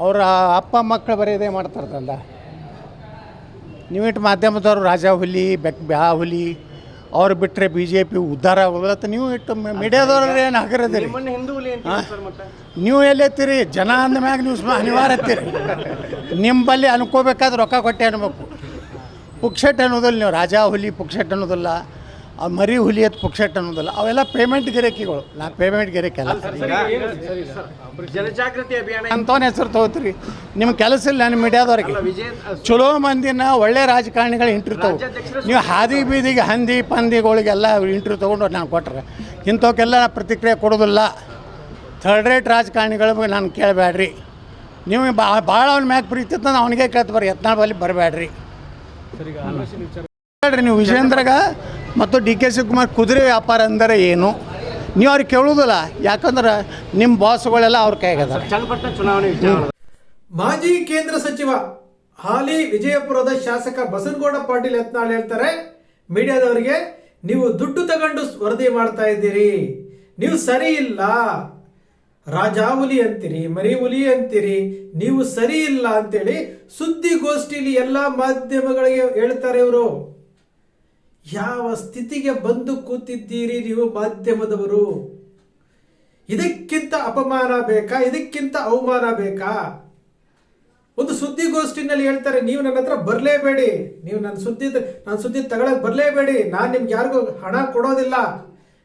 ಅವರ ಅಪ್ಪ ಮಕ್ಕಳು ಬರೀ ಇದೇ ನೀವು ಇಟ್ಟು ಮಾಧ್ಯಮದವರು ರಾಜ ಹುಲಿ ಬೆಕ್ ಬ್ಯಾ ಹುಲಿ ಅವ್ರು ಬಿಟ್ಟರೆ ಬಿ ಜೆ ಪಿ ಉದ್ಧಾರ ಆಗೋದಿಲ್ಲ ಅಂತ ನೀವು ಇಟ್ಟು ಮೀಡಿಯಾದವ್ರು ಏನು ಹಾಕಿರೋದಿರಿ ನೀವು ಎಲ್ಲೆತ್ತೀರಿ ಜನ ಅಂದ ಮ್ಯಾಗ ನೀವು ಅನಿವಾರ್ಯ ಎತ್ತೀರಿ. ನಿಮ್ಮಲ್ಲಿ ಅನ್ಕೋಬೇಕಾದ್ರೆ ರೊಕ್ಕ ಕೊಟ್ಟೆ ಅನ್ಬೇಕು. ಪುಕ್ಷೆಟ್ ಅನ್ನೋದಿಲ್ಲ ನೀವು. ರಾಜಾ ಹುಲಿ ಪುಕ್ಷೆಟ್ ಅನ್ನೋದಿಲ್ಲ. ಆ ಮರಿ ಹುಲಿ ಅಂತ ಅನ್ನೋದಲ್ಲ ಅನ್ನೋದಿಲ್ಲ ಅವೆಲ್ಲ ಪೇಮೆಂಟ್ ಗಿರಕಿಗಳು ನಾ ಪೇಮೆಂಟ್ ಗಿರಾಕಿ ಅಲ್ಲ. ಜನಜಾಗೃತಿ ಅಭಿಯಾನ ಅಂಥವನ್ನ ಹೆಸರು ತಗೋತೀರಿ. ನಿಮ್ಮ ಕೆಲಸ ಇಲ್ಲ ನಿಮ್ಮ ಮೀಡಿಯಾದವ್ರಿಗೆ. ಚಲೋ ಮಂದಿನ ಒಳ್ಳೆ ರಾಜಕಾರಣಿಗಳು ಇಂಟ್ರ್ಯೂ ತಗೋ. ನೀವು ಹಾದಿ ಬೀದಿಗೆ ಹಂದಿ ಪಂದಿಗಳಿಗೆಲ್ಲ ಇಂಟ್ರ್ಯೂ ತೊಗೊಂಡು ನಾನು ಕೊಟ್ರೆ. ಇಂಥವಕ್ಕೆಲ್ಲ ಪ್ರತಿಕ್ರಿಯೆ ಕೊಡೋದಿಲ್ಲ. ಥರ್ಡ್ ರೇಟ್ ರಾಜಕಾರಣಿಗಳ ಬಗ್ಗೆ ನಾನು ಕೇಳಬೇಡ್ರಿ ನೀವು ಭಾಳ ಅವ್ನ ಮ್ಯಾಗ ಪ್ರೀತಿ ಇತ್ತು ಅವನಿಗೆ ಕೇಳ್ತ ಬರ್ರಿ ಯತ್ನಾಳ್ ಬಲ್ಲಿ ಬರಬೇಡ್ರಿ ಹೇಳ್ರಿ ನೀವು ವಿಜೇಂದ್ರಗ ಮತ್ತು ಡಿ ಕೆ ಶಿವಕುಮಾರ್ ಕುದುರೆ ವ್ಯಾಪಾರ ಅಂದರೆ ಏನು? ನೀವು ಅವ್ರಿಗೆ ಕೇಳುವುದಿಲ್ಲ. ಯಾಕಂದ್ರೆ ನಿಮ್ಮ ಬಾಸ್ಗಳೆಲ್ಲ ಅವ್ರ ಚುನಾವಣೆ ಮಾಜಿ ಕೇಂದ್ರ ಸಚಿವ ಹಾಲಿ ವಿಜಯಪುರದ ಶಾಸಕ ಬಸನಗೌಡ ಪಾಟೀಲ್ ಯತ್ನಾಳ್ ಹೇಳ್ತಾರೆ ಮೀಡಿಯಾದವರಿಗೆ ನೀವು ದುಡ್ಡು ತಗೊಂಡು ವರದಿ ಮಾಡ್ತಾ ಇದ್ದೀರಿ. ನೀವು ಸರಿ ಇಲ್ಲ. ರಾಜಾ ಹುಲಿ ಅಂತೀರಿ ಮರಿ ಹುಲಿ ಅಂತೀರಿ. ನೀವು ಸರಿ ಇಲ್ಲ ಅಂತೇಳಿ ಸುದ್ದಿಗೋಷ್ಠಿಲಿ ಎಲ್ಲಾ ಮಾಧ್ಯಮಗಳಿಗೆ ಹೇಳ್ತಾರೆ ಇವರು. ಯಾವ ಸ್ಥಿತಿಗೆ ಬಂದು ಕೂತಿದ್ದೀರಿ ನೀವು ಮಾಧ್ಯಮದವರು? ಇದಕ್ಕಿಂತ ಅಪಮಾನ ಬೇಕಾ? ಇದಕ್ಕಿಂತ ಅವಮಾನ ಬೇಕಾ? ಒಂದು ಸುದ್ದಿಗೋಷ್ಠಿನಲ್ಲಿ ಹೇಳ್ತಾರೆ, ನೀವು ನನ್ನ ಹತ್ರ ಬರಲೇಬೇಡಿ. ನೀವು ನನ್ನ ಸುದ್ದಿ ನನ್ನ ಸುದ್ದಿ ತಗೊಳಕ್ ಬರಲೇಬೇಡಿ. ನಾನು ನಿಮ್ಗೆ ಯಾರಿಗೂ ಹಣ ಕೊಡೋದಿಲ್ಲ.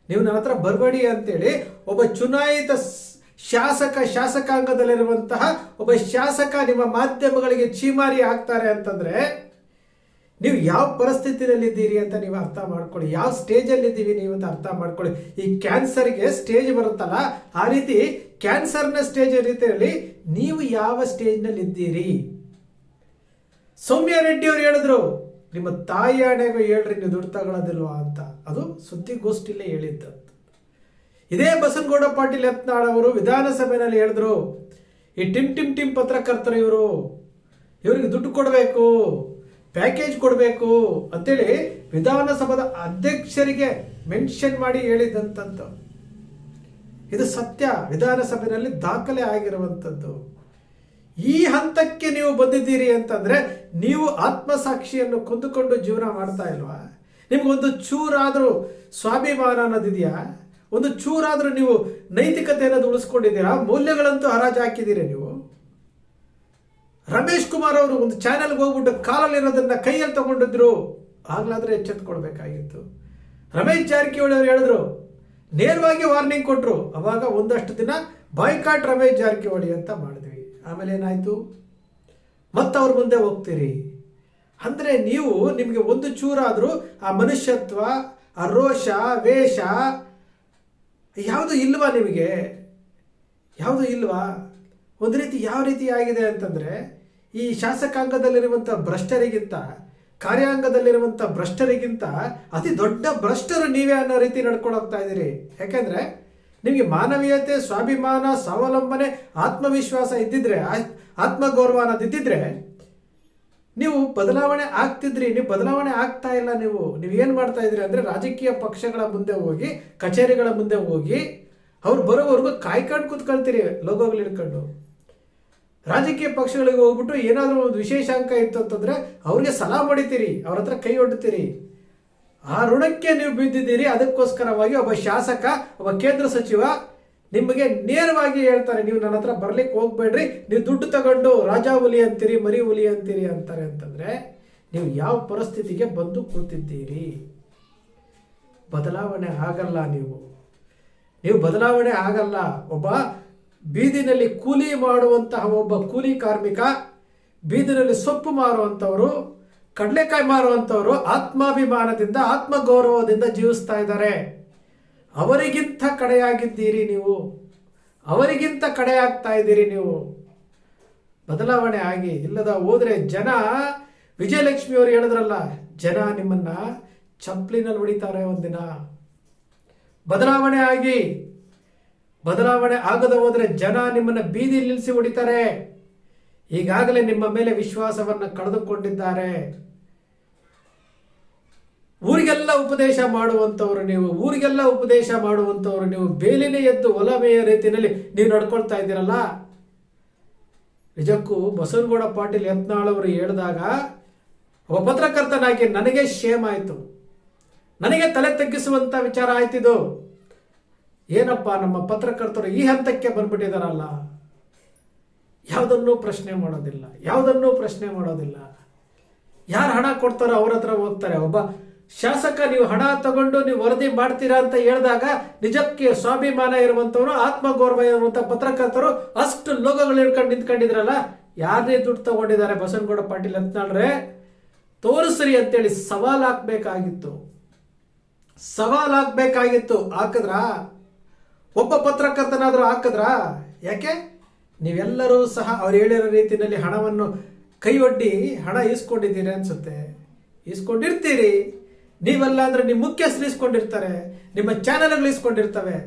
ನೀವು ನನ್ನ ಹತ್ರ ಬರಬೇಡಿ ಅಂತೇಳಿ ಒಬ್ಬ ಚುನಾಯಿತ ಶಾಸಕ, ಶಾಸಕಾಂಗದಲ್ಲಿರುವಂತಹ ಒಬ್ಬ ಶಾಸಕ ನಿಮ್ಮ ಮಾಧ್ಯಮಗಳಿಗೆ ಚೀಮಾರಿ ಆಗ್ತಾರೆ ಅಂತಂದ್ರೆ ನೀವು ಯಾವ ಪರಿಸ್ಥಿತಿಯಲ್ಲಿದ್ದೀರಿ ಅಂತ ನೀವು ಅರ್ಥ ಮಾಡ್ಕೊಳ್ಳಿ. ಯಾವ ಸ್ಟೇಜಲ್ಲಿ ಇದ್ದೀವಿ ನೀವು ಅಂತ ಅರ್ಥ ಮಾಡ್ಕೊಳ್ಳಿ. ಈ ಕ್ಯಾನ್ಸರ್ಗೆ ಸ್ಟೇಜ್ ಬರುತ್ತಲ್ಲ, ಆ ರೀತಿ ಕ್ಯಾನ್ಸರ್ನ ಸ್ಟೇಜ್ ರೀತಿಯಲ್ಲಿ ನೀವು ಯಾವ ಸ್ಟೇಜ್ನಲ್ಲಿ ಇದ್ದೀರಿ ಸೌಮ್ಯ ರೆಡ್ಡಿ ಅವರು ಹೇಳಿದ್ರು, ನಿಮ್ಮ ತಾಯಿ ಹಣೆಗೂ ಹೇಳ್ರಿ, ನೀವು ದುಡ್ಡು ತಗೊಳ್ಳೋದಿಲ್ವಾ ಅಂತ. ಅದು ಸುದ್ದಿಗೋಷ್ಠಿಲೇ ಹೇಳಿದ್ದು. ಇದೇ ಬಸನಗೌಡ ಪಾಟೀಲ್ ಯತ್ನಾಳ್ ಅವರು ವಿಧಾನಸಭೆಯಲ್ಲಿ ಹೇಳಿದ್ರು, ಈ ಟಿಮ್ ಟಿಮ್ ಟಿಮ್ ಪತ್ರಕರ್ತರು ಇವರು, ಇವರಿಗೆ ದುಡ್ಡು ಕೊಡಬೇಕು. ಪ್ಯಾಕೇಜ್ ಕೊಡಬೇಕು ಅಂತೇಳಿ ವಿಧಾನಸಭಾದ ಅಧ್ಯಕ್ಷರಿಗೆ ಮೆನ್ಷನ್ ಮಾಡಿ ಹೇಳಿದಂಥದ್ದು ಇದು ಸತ್ಯ. ವಿಧಾನಸಭೆಯಲ್ಲಿ ದಾಖಲೆ ಆಗಿರುವಂಥದ್ದು ಈ ಹಂತಕ್ಕೆ ನೀವು ಬಂದಿದ್ದೀರಿ ಅಂತಂದ್ರೆ ನೀವು ಆತ್ಮಸಾಕ್ಷಿಯನ್ನು ಕೊಂದುಕೊಂಡು ಜೀವನ ಮಾಡ್ತಾ ಇಲ್ವಾ? ನಿಮಗೊಂದು ಚೂರಾದರೂ ಸ್ವಾಭಿಮಾನ ಅನ್ನೋದಿದೆಯಾ ಒಂದು ಚೂರಾದರೂ ನೀವು ನೈತಿಕತೆ ಅನ್ನೋದು ಉಳಿಸ್ಕೊಂಡಿದ್ದೀರಾ? ಮೌಲ್ಯಗಳಂತೂ ಹರಾಜು ಹಾಕಿದ್ದೀರಿ ನೀವು. ರಮೇಶ್ ಕುಮಾರ್ ಅವರು ಒಂದು ಚಾನೆಲ್ಗೆ ಹೋಗ್ಬಿಟ್ಟು ಕಾಲಲ್ಲಿರೋದನ್ನ ಕೈಯಲ್ಲಿ ತಗೊಂಡಿದ್ರು. ಆಗ್ಲಾದ್ರೆ ಎಚ್ಚೆತ್ಕೊಳ್ಬೇಕಾಗಿತ್ತು ರಮೇಶ್ ಜಾರಕಿಹೊಳಿ ಅವರು ಹೇಳಿದ್ರು, ನೇರವಾಗಿ ವಾರ್ನಿಂಗ್ ಕೊಟ್ಟರು ಅವಾಗ ಒಂದಷ್ಟು ದಿನ ಬಾಯ್ಕಾಟ್ ರಮೇಶ್ ಜಾರಕಿಹೊಳಿ ಅಂತ ಮಾಡಿದ್ವಿ. ಆಮೇಲೆ ಏನಾಯ್ತು? ಮತ್ತೆ ಅವ್ರ ಮುಂದೆ ಹೋಗ್ತೀರಿ. ಅಂದ್ರೆ ನೀವು ನಿಮಗೆ ಒಂದು ಚೂರಾದರೂ ಆ ಮನುಷ್ಯತ್ವ, ಆ ರೋಷ, ವೇಷ ಯಾವುದು ಇಲ್ವಾ ನಿಮಗೆ? ಯಾವುದು ಇಲ್ವಾ? ಒಂದು ರೀತಿ ಯಾವ ರೀತಿ ಆಗಿದೆ ಅಂತಂದ್ರೆ ಈ ಶಾಸಕಾಂಗದಲ್ಲಿರುವಂಥ ಭ್ರಷ್ಟರಿಗಿಂತ ಕಾರ್ಯಾಂಗದಲ್ಲಿರುವಂಥ ಭ್ರಷ್ಟರಿಗಿಂತ ಅತಿ ದೊಡ್ಡ ಭ್ರಷ್ಟರು ನೀವೇ ಅನ್ನೋ ರೀತಿ ನಡ್ಕೊಂಡು ಹೋಗ್ತಾ ಇದ್ದೀರಿ. ಯಾಕೆಂದರೆ ನಿಮಗೆ ಮಾನವೀಯತೆ, ಸ್ವಾಭಿಮಾನ, ಸ್ವಾವಲಂಬನೆ, ಆತ್ಮವಿಶ್ವಾಸ ಇದ್ದಿದ್ರೆ ಆತ್ಮಗೌರವ ಅನ್ನೋದು ಇದ್ದಿದ್ರೆ ನೀವು ಬದಲಾವಣೆ ಆಗ್ತಿದ್ರಿ, ನೀವು ಬದಲಾವಣೆ ಆಗ್ತಾ ಇಲ್ಲ ನೀವು. ನೀವು ಏನು ಮಾಡ್ತಾ ಇದ್ರಿ ಅಂದ್ರೆ ರಾಜಕೀಯ ಪಕ್ಷಗಳ ಮುಂದೆ ಹೋಗಿ, ಕಚೇರಿಗಳ ಮುಂದೆ ಹೋಗಿ, ಅವ್ರು ಬರೋವರೆಗೂ ಕಾಯ್ಕೊಂಡು ಕೂತ್ಕೊಳ್ತೀರಿ ಲೋಗೋಗಳು ರಾಜಕೀಯ ಪಕ್ಷಗಳಿಗೆ ಹೋಗ್ಬಿಟ್ಟು ಏನಾದರೂ ಒಂದು ವಿಶೇಷಾಂಕ ಇತ್ತು ಅಂತಂದರೆ ಅವ್ರಿಗೆ ಸಲಹಾ ಹೊಡಿತೀರಿ ಅವ್ರ ಹತ್ರ ಕೈ ಒಡ್ತೀರಿ. ಆ ಋಣಕ್ಕೆ ನೀವು ಬಿದ್ದಿದ್ದೀರಿ, ಅದಕ್ಕೋಸ್ಕರವಾಗಿ ಒಬ್ಬ ಶಾಸಕ, ಒಬ್ಬ ಕೇಂದ್ರ ಸಚಿವ ನಿಮಗೆ ನೇರವಾಗಿ ಹೇಳ್ತಾರೆ, ನೀವು ನನ್ನ ಹತ್ರ ಬರ್ಲಿಕ್ಕೆ ಹೋಗ್ಬೇಡ್ರಿ, ನೀವು ದುಡ್ಡು ತಗೊಂಡು ರಾಜ ಹುಲಿ ಅಂತೀರಿ ಮರಿ ಹುಲಿ ಅಂತೀರಿ ಅಂತಾರೆ ಅಂತಂದರೆ ನೀವು ಯಾವ ಪರಿಸ್ಥಿತಿಗೆ ಬಂದು ಕೂತಿದ್ದೀರಿ? ಬದಲಾವಣೆ ಆಗಲ್ಲ ನೀವು. ನೀವು ಬದಲಾವಣೆ ಆಗಲ್ಲ. ಒಬ್ಬ ಬೀದಿನಲ್ಲಿ ಕೂಲಿ ಮಾಡುವಂತಹ ಒಬ್ಬ ಕೂಲಿ ಕಾರ್ಮಿಕ, ಬೀದಿನಲ್ಲಿ ಸೊಪ್ಪು ಮಾರುವಂಥವರು, ಕಡಲೆಕಾಯಿ ಮಾರುವಂಥವರು ಆತ್ಮಾಭಿಮಾನದಿಂದ, ಆತ್ಮಗೌರವದಿಂದ ಜೀವಿಸ್ತಾ ಇದ್ದಾರೆ. ಅವರಿಗಿಂತ ಕಡೆಯಾಗಿದ್ದೀರಿ ನೀವು. ಅವರಿಗಿಂತ ಕಡೆಯಾಗ್ತಾ ಇದ್ದೀರಿ ನೀವು. ಬದಲಾವಣೆ ಆಗಿ, ಇಲ್ಲದ ಹೋದ್ರೆ ಜನ, ವಿಜಯಲಕ್ಷ್ಮಿ ಅವರು ಹೇಳಿದ್ರಲ್ಲ, ಜನ ನಿಮ್ಮನ್ನ ಚಪ್ಪಲಿನಲ್ಲಿ ಹೊಡಿತಾರೆ ಒಂದಿನ. ಬದಲಾವಣೆ ಆಗಿ ಬದಲಾವಣೆ ಆಗದ ಹೋದರೆ ಜನ ನಿಮ್ಮನ್ನ ಬೀದಿ ನಿಲ್ಲಿಸಿ ಹೊಡಿತಾರೆ. ಈಗಾಗಲೇ ನಿಮ್ಮ ಮೇಲೆ ವಿಶ್ವಾಸವನ್ನ ಕಳೆದುಕೊಂಡಿದ್ದಾರೆ. ಊರಿಗೆಲ್ಲ ಉಪದೇಶ ಮಾಡುವಂಥವ್ರು ನೀವು, ಊರಿಗೆಲ್ಲ ಉಪದೇಶ ಮಾಡುವಂಥವ್ರು ನೀವು, ಬೇಲಿನೇ ಎದ್ದು ಒಲಮೆಯ ರೀತಿಯಲ್ಲಿ ನೀವು ನಡ್ಕೊಳ್ತಾ ಇದ್ದೀರಲ್ಲ? ನಿಜಕ್ಕೂ ಬಸವನಗೌಡ ಪಾಟೀಲ್ ಯತ್ನಾಳ್ ಅವರು ಹೇಳಿದಾಗ ಒಬ್ಬ ಪತ್ರಕರ್ತನಾಗಿ ನನಗೆ ಶೇಮ್ ಆಯಿತು. ನನಗೆ ತಲೆ ತಗ್ಗಿಸುವಂತ ವಿಚಾರ ಆಯ್ತಿದು. ಏನಪ್ಪ ನಮ್ಮ ಪತ್ರಕರ್ತರು ಈ ಹಂತಕ್ಕೆ ಬಂದ್ಬಿಟ್ಟಿದಾರಲ್ಲ? ಯಾವುದನ್ನೂ ಪ್ರಶ್ನೆ ಮಾಡೋದಿಲ್ಲ. ಯಾವುದನ್ನೂ ಪ್ರಶ್ನೆ ಮಾಡೋದಿಲ್ಲ. ಯಾರು ಹಣ ಕೊಡ್ತಾರೋ ಅವ್ರ ಹತ್ರ ಹೋಗ್ತಾರೆ. ಒಬ್ಬ ಶಾಸಕ, ನೀವು ಹಣ ತಗೊಂಡು ನೀವು ವರದಿ ಮಾಡ್ತೀರಾ ಅಂತ ಹೇಳಿದಾಗ ನಿಜಕ್ಕೆ ಸ್ವಾಭಿಮಾನ ಇರುವಂತವರು ಆತ್ಮಗೌರವ ಇರುವಂತ ಪತ್ರಕರ್ತರು ಅಷ್ಟು ಲೋಗಗಳು ಹಿಡ್ಕೊಂಡು ನಿಂತ್ಕೊಂಡಿದ್ರಲ್ಲ? ಯಾರನ್ನೇ ದುಡ್ಡು ತಗೊಂಡಿದ್ದಾರೆ? ಬಸವನಗೌಡ ಪಾಟೀಲ್ ಅಂತಂದ್ರೆ ತೋರಿಸ್ರಿ ಅಂತೇಳಿ ಸವಾಲ್ ಹಾಕ್ಬೇಕಾಗಿತ್ತು. ಸವಾಲ್ ಹಾಕ್ಬೇಕಾಗಿತ್ತು. ಹಾಕಿದ್ರಾ? ಒಬ್ಬ ಪತ್ರಕರ್ತನಾದರೂ ಹಾಕಿದ್ರಾ? ಯಾಕೆ? ನೀವೆಲ್ಲರೂ ಸಹ ಅವ್ರು ಹೇಳಿರೋ ರೀತಿಯಲ್ಲಿ ಹಣವನ್ನು ಕೈ ಒಡ್ಡಿ ಹಣ ಈಸ್ಕೊಂಡಿದ್ದೀರಿ ಅನ್ಸುತ್ತೆ. ಈಸ್ಕೊಂಡಿರ್ತೀರಿ. ನೀವೆಲ್ಲ ಅಂದ್ರೆ ನಿಮ್ಮ ಮುಖ್ಯಸ್ಥರು ಇಸ್ಕೊಂಡಿರ್ತಾರೆ ನಿಮ್ಮ ಚಾನಲ್ಗಳು ಇಸ್ಕೊಂಡಿರ್ತವೆ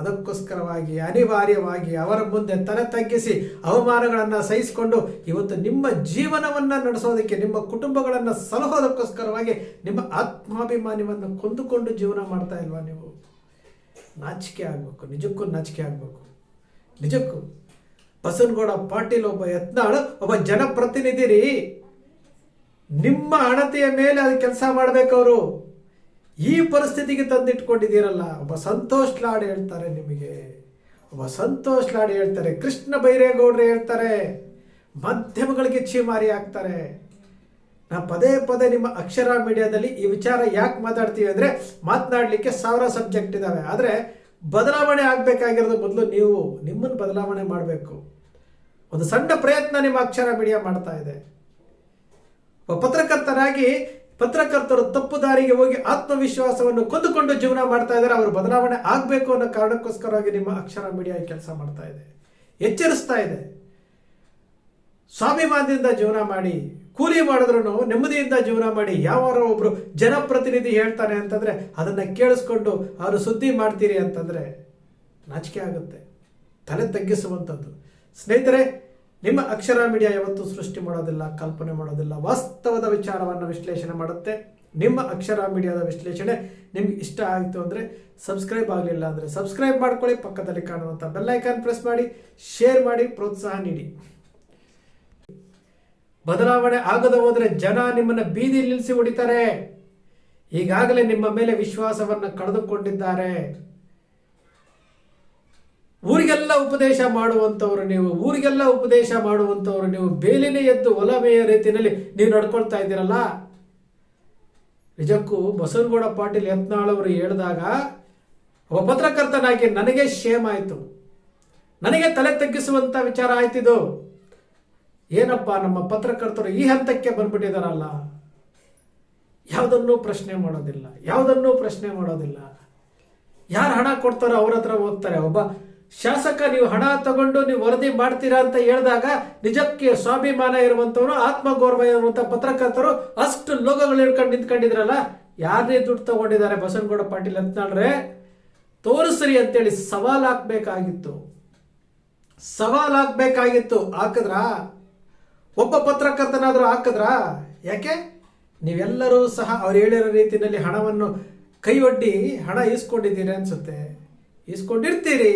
ಅದಕ್ಕೋಸ್ಕರವಾಗಿ, ಅನಿವಾರ್ಯವಾಗಿ ಅವರ ಮುಂದೆ ತಲೆ ತಗ್ಗಿಸಿ ಅವಮಾನಗಳನ್ನು ಸಹಿಸಿಕೊಂಡು ಇವತ್ತು ನಿಮ್ಮ ಜೀವನವನ್ನು ನಡೆಸೋದಕ್ಕೆ, ನಿಮ್ಮ ಕುಟುಂಬಗಳನ್ನು ಸಲಹೋದಕ್ಕೋಸ್ಕರವಾಗಿ ನಿಮ್ಮ ಆತ್ಮಾಭಿಮಾನವನ್ನು ಕೊಂದುಕೊಂಡು ಜೀವನ ಮಾಡ್ತಾ ಇಲ್ವಾ ನೀವು? ನಾಚಿಕೆ ಆಗಬೇಕು, ನಿಜಕ್ಕೂ ನಾಚಿಕೆ ಆಗಬೇಕು. ನಿಜಕ್ಕೂ. ಬಸನಗೌಡ ಪಾಟೀಲ್ ಒಬ್ಬ ಯತ್ನಾಳ್, ಒಬ್ಬ ಜನಪ್ರತಿನಿಧಿ ರೀ ನಿಮ್ಮ ಅಣತೆಯ ಮೇಲೆ ಅದು ಕೆಲಸ ಮಾಡಬೇಕವರು ಈ ಪರಿಸ್ಥಿತಿಗೆ ತಂದಿಟ್ಕೊಂಡಿದ್ದೀರಲ್ಲ, ಒಬ್ಬ ಸಂತೋಷ್ ಲಾಡ್ ಹೇಳ್ತಾರೆ ನಿಮಗೆ. ಒಬ್ಬ ಸಂತೋಷ್ ಲಾಡ್ ಹೇಳ್ತಾರೆ, ಕೃಷ್ಣ ಬೈರೇಗೌಡ್ರು ಹೇಳ್ತಾರೆ, ಮಾಧ್ಯಮಗಳಿಗೆ ಚೀಮಾರಿ ಆಗ್ತಾರೆ ನಾ ಪದೇ ಪದೇ ನಿಮ್ಮ ಅಕ್ಷರ ಮೀಡಿಯಾದಲ್ಲಿ ಈ ವಿಚಾರ ಯಾಕೆ ಮಾತಾಡ್ತೀವಿ ಅಂದರೆ ಮಾತನಾಡಲಿಕ್ಕೆ ಸಾವಿರ ಸಬ್ಜೆಕ್ಟ್ ಇದ್ದಾವೆ ಆದರೆ ಬದಲಾವಣೆ ಆಗಬೇಕಾಗಿರೋದು ಮೊದಲು ನೀವು ನಿಮ್ಮನ್ನು ಬದಲಾವಣೆ ಮಾಡಬೇಕು. ಒಂದು ಸಣ್ಣ ಪ್ರಯತ್ನ ನಿಮ್ಮ ಅಕ್ಷರ ಮೀಡಿಯಾ ಮಾಡ್ತಾ ಇದೆ. ಪತ್ರಕರ್ತರಾಗಿ ಪತ್ರಕರ್ತರು ತಪ್ಪು ದಾರಿಗೆ ಹೋಗಿ ಆತ್ಮವಿಶ್ವಾಸವನ್ನು ಕೊಂದುಕೊಂಡು ಜೀವನ ಮಾಡ್ತಾ ಇದ್ದಾರೆ. ಅವರು ಬದಲಾವಣೆ ಆಗಬೇಕು ಅನ್ನೋ ಕಾರಣಕ್ಕೋಸ್ಕರವಾಗಿ ನಿಮ್ಮ ಅಕ್ಷರ ಮೀಡಿಯಾ ಕೆಲಸ ಮಾಡ್ತಾ ಇದೆ. ಎಚ್ಚರಿಸ್ತಾ ಇದೆ. ಸ್ವಾಭಿಮಾನದಿಂದ ಜೀವನ ಮಾಡಿ. ಕೂಲಿ ಮಾಡಿದ್ರು ನೆಮ್ಮದಿಯಿಂದ ಜೀವನ ಮಾಡಿ, ಯಾವಾರೋ ಒಬ್ರು ಜನಪ್ರತಿನಿಧಿ ಹೇಳ್ತಾನೆ ಅಂತಂದ್ರೆ ಅದನ್ನ ಕೇಳಿಸ್ಕೊಂಡು ಅವರು ಸುದ್ದಿ ಮಾಡ್ತೀರಿ ಅಂತಂದ್ರೆ ನಾಚಿಕೆ ಆಗುತ್ತೆ. ತಲೆ ತಗ್ಗಿಸುವಂಥದ್ದು. ಸ್ನೇಹಿತರೆ, ನಿಮ್ಮ ಅಕ್ಷರ ಮೀಡಿಯಾ ಯಾವತ್ತೂ ಸೃಷ್ಟಿ ಮಾಡೋದಿಲ್ಲ, ಕಲ್ಪನೆ ಮಾಡೋದಿಲ್ಲ. ವಾಸ್ತವದ ವಿಚಾರವನ್ನು ವಿಶ್ಲೇಷಣೆ ಮಾಡುತ್ತೆ. ನಿಮ್ಮ ಅಕ್ಷರ ಮೀಡಿಯಾದ ವಿಶ್ಲೇಷಣೆ ನಿಮ್ಗೆ ಇಷ್ಟ ಆಯಿತು ಅಂದರೆ ಸಬ್ಸ್ಕ್ರೈಬ್ ಆಗಲಿಲ್ಲ ಅಂದರೆ ಸಬ್ಸ್ಕ್ರೈಬ್ ಮಾಡ್ಕೊಳ್ಳಿ. ಪಕ್ಕದಲ್ಲಿ ಕಾಣುವಂಥ ಬೆಲ್ಲೈಕಾನ್ ಪ್ರೆಸ್ ಮಾಡಿ, ಶೇರ್ ಮಾಡಿ, ಪ್ರೋತ್ಸಾಹ ನೀಡಿ. ಬದಲಾವಣೆ ಆಗದ ಹೋದರೆ ಜನ ನಿಮ್ಮನ್ನ ಬೀದಿ ನಿಲ್ಲಿಸಿ ಹೊಡಿತಾರೆ. ಈಗಾಗಲೇ ನಿಮ್ಮ ಮೇಲೆ ವಿಶ್ವಾಸವನ್ನ ಕಳೆದುಕೊಂಡಿದ್ದಾರೆ. ಊರಿಗೆಲ್ಲ ಉಪದೇಶ ಮಾಡುವಂತವರು ನೀವು, ಊರಿಗೆಲ್ಲ ಉಪದೇಶ ಮಾಡುವಂತವರು ನೀವು, ಬೇಲಿನೇ ಎದ್ದು ಒಲಮೆಯ ರೀತಿಯಲ್ಲಿ ನೀವು ನಡ್ಕೊಳ್ತಾ ಇದ್ದೀರಲ್ಲ? ನಿಜಕ್ಕೂ ಬಸವನಗೌಡ ಪಾಟೀಲ್ ಯತ್ನಾಳ್ ಅವರು ಹೇಳಿದಾಗ, ಒಬ್ಬ ಪತ್ರಕರ್ತನಾಗಿ ನನಗೆ ಶೇಮ್ ಆಯಿತು. ನನಗೆ ತಲೆ ತಗ್ಗಿಸುವಂತ ವಿಚಾರ ಆಯ್ತಿದು. ಏನಪ್ಪ ನಮ್ಮ ಪತ್ರಕರ್ತರು ಈ ಹಂತಕ್ಕೆ ಬಂದ್ಬಿಟ್ಟಿದಾರಲ್ಲ? ಯಾವುದನ್ನೂ ಪ್ರಶ್ನೆ ಮಾಡೋದಿಲ್ಲ. ಯಾವುದನ್ನೂ ಪ್ರಶ್ನೆ ಮಾಡೋದಿಲ್ಲ. ಯಾರು ಹಣ ಕೊಡ್ತಾರೋ ಅವ್ರ ಹತ್ರ ಹೋಗ್ತಾರೆ. ಒಬ್ಬ ಶಾಸಕ, ನೀವು ಹಣ ತಗೊಂಡು ನೀವು ವರದಿ ಮಾಡ್ತೀರಾ ಅಂತ ಹೇಳಿದಾಗ ನಿಜಕ್ಕೆ ಸ್ವಾಭಿಮಾನ ಇರುವಂತವರು ಆತ್ಮಗೌರವ ಇರುವಂತ ಪತ್ರಕರ್ತರು ಅಷ್ಟು ಲೋಗಗಳು ಹಿಡ್ಕೊಂಡು ನಿಂತ್ಕೊಂಡಿದ್ರಲ್ಲ? ಯಾರನ್ನೇ ದುಡ್ಡು ತಗೊಂಡಿದ್ದಾರೆ? ಬಸವನಗೌಡ ಪಾಟೀಲ್ ಅಂತಂದ್ರೆ ತೋರಿಸ್ರಿ ಅಂತೇಳಿ ಸವಾಲ್ ಹಾಕ್ಬೇಕಾಗಿತ್ತು. ಸವಾಲ್ ಹಾಕ್ಬೇಕಾಗಿತ್ತು. ಹಾಕಿದ್ರಾ? ಒಬ್ಬ ಪತ್ರಕರ್ತನಾದರೂ ಹಾಕಿದ್ರಾ? ಯಾಕೆ? ನೀವೆಲ್ಲರೂ ಸಹ ಅವ್ರು ಹೇಳಿರೋ ರೀತಿಯಲ್ಲಿ ಹಣವನ್ನು ಕೈ ಒಡ್ಡಿ ಹಣ ಈಸ್ಕೊಂಡಿದ್ದೀರಿ ಅನ್ಸುತ್ತೆ. ಈಸ್ಕೊಂಡಿರ್ತೀರಿ.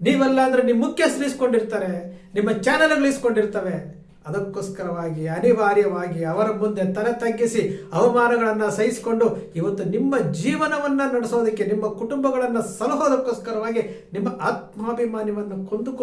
ನೀವೆಲ್ಲ ಅಂದರೆ ನಿಮ್ಮ ಮುಖ್ಯಸ್ಥರು ಇಸ್ಕೊಂಡಿರ್ತಾರೆ ನಿಮ್ಮ ಚಾನಲ್ಗಳು ಇಸ್ಕೊಂಡಿರ್ತವೆ ಅದಕ್ಕೋಸ್ಕರವಾಗಿ, ಅನಿವಾರ್ಯವಾಗಿ ಅವರ ಮುಂದೆ ತಲೆ ತಗ್ಗಿಸಿ ಅವಮಾನಗಳನ್ನು ಸಹಿಸಿಕೊಂಡು ಇವತ್ತು ನಿಮ್ಮ ಜೀವನವನ್ನು ನಡೆಸೋದಕ್ಕೆ, ನಿಮ್ಮ ಕುಟುಂಬಗಳನ್ನು ಸಲಹೋದಕ್ಕೋಸ್ಕರವಾಗಿ ನಿಮ್ಮ ಆತ್ಮಾಭಿಮಾನವನ್ನು ಕೊಂದುಕೊಂಡು